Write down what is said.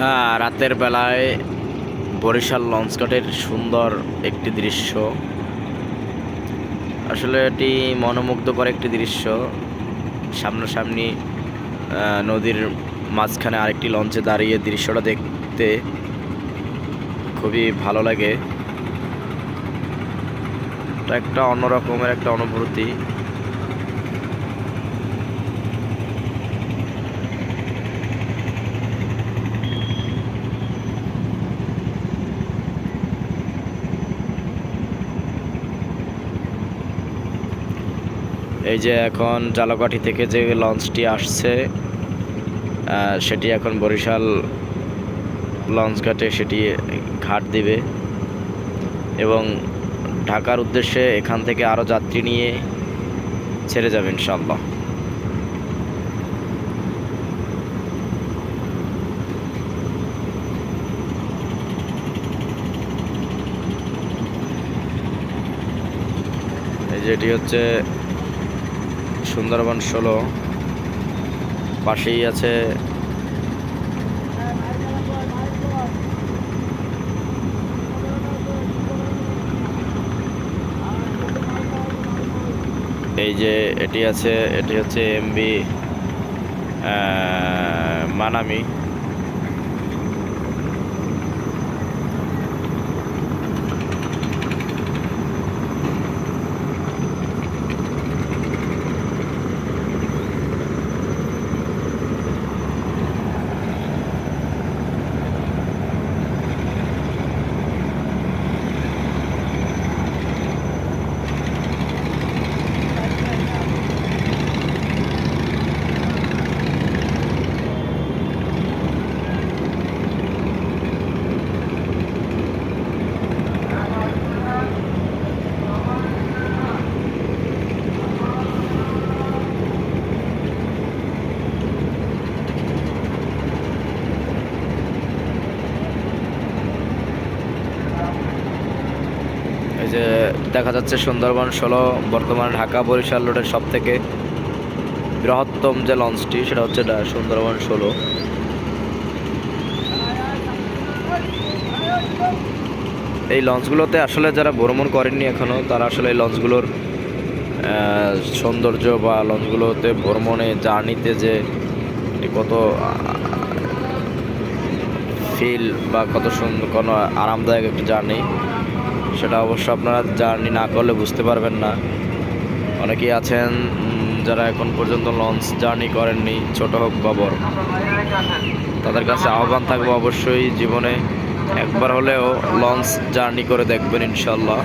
হ্যাঁ রাতের বেলায় বরিশাল লঞ্চঘাটের সুন্দর একটি দৃশ্য। আসলে এটি মনোমুগ্ধকর একটি দৃশ্য। সামনাসামনি নদীর মাঝখানে আরেকটি লঞ্চে দাঁড়িয়ে দৃশ্যটা দেখতে খুবই ভালো লাগে। একটা অন্যরকমের একটা অনুভূতি। এই যে এখন জালকাঠি থেকে যে লঞ্চটি আসছে সেটি এখন বরিশাল লঞ্চ ঘাটে সেটি ঘাট দিবে এবং ঢাকার উদ্দেশ্যে এখান থেকে আরও যাত্রী নিয়ে ছেড়ে যাবে ইনশাল্লাহ এই যে এটি হচ্ছে সুন্দরবন ষোলো। পাশেই আছে এই যে এটি আছে এটি হচ্ছে এমবি মানামি। যে দেখা যাচ্ছে সুন্দরবন ষোলো বর্তমানে ঢাকা, বরিশাল রোডের সব থেকে বৃহত্তম যে লঞ্চটি, সেটা হচ্ছে সুন্দরবন ষোলো। এই লঞ্চগুলোতে আসলে যারা ভ্রমণ করেননি এখনও তারা আসলে এই লঞ্চগুলোর সৌন্দর্য বা লঞ্চগুলোতে ভ্রমণে জার্নিতে যে কত ফিল বা কত সুন্দর কোনো আরামদায়ক একটা জার্নি সেটা অবশ্য আপনারা জার্নি না করলে বুঝতে পারবেন না। অনেকেই আছেন যারা এখন পর্যন্ত লঞ্চ জার্নি করেননি, ছোট হোক বা বড়। তাদের কাছে আহ্বান থাকবে অবশ্যই জীবনে একবার হলেও লঞ্চ জার্নি করে দেখবেন ইনশাল্লাহ